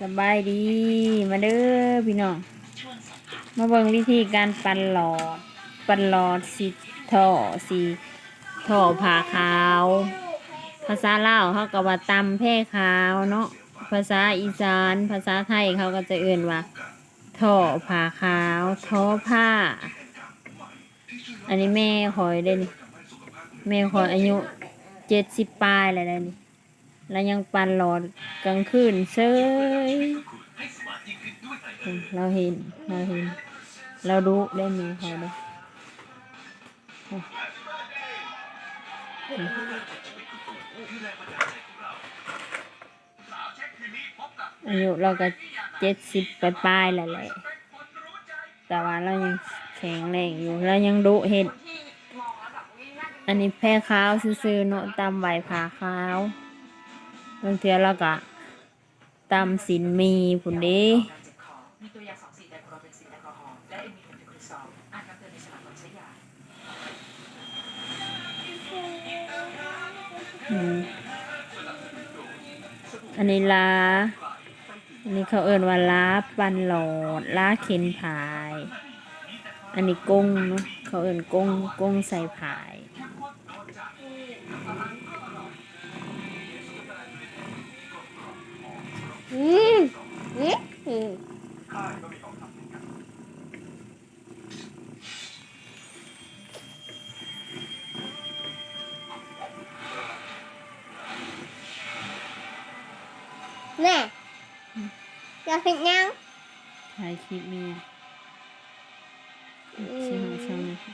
สบายดีมาเด้อพี่น้องมาเบิ่งวิธีการปั่นหลอด ปั่นหลอดสีท่อสีท่อผ่าขาว ภาษาลาวเขาก็ว่าตำแพ่ขาวเนาะภาษาอีสาน ภาษาไทยเขาก็จะเอื่นว่าท่อผ่าขาวท่อผ้า อันนี้แม่คอยได้นี่แม่คอยอายุเจ็ดสิบปลายแล้วได้นี่ แล้วยังปันหลอดกลางคืนเซยเราเห็น เราเห็น เราดูได้มีเขาด้วยอืมอายุเราก็เจ็ดสิบปลายๆแล้วแหละ แต่ว่าเรายังแข็งแรงอยู่ เรายังดุเห็น อันนี้แพ้ขาวซื่อๆเนาะตามใบผาขาว บางเทีเราก็ตำสินมีผุนเดีอันนี้ลาอันนี้เขาเอิ้นว่าลาปันหลอดลาเข็นผาย อันนี้กุ้งเนาะเขาเอิ้นกุ้งกุ้งใส่ผาย แม่อยากเห็นยังถ่ายคลิปมีอืมชื่อของช่องนะคะ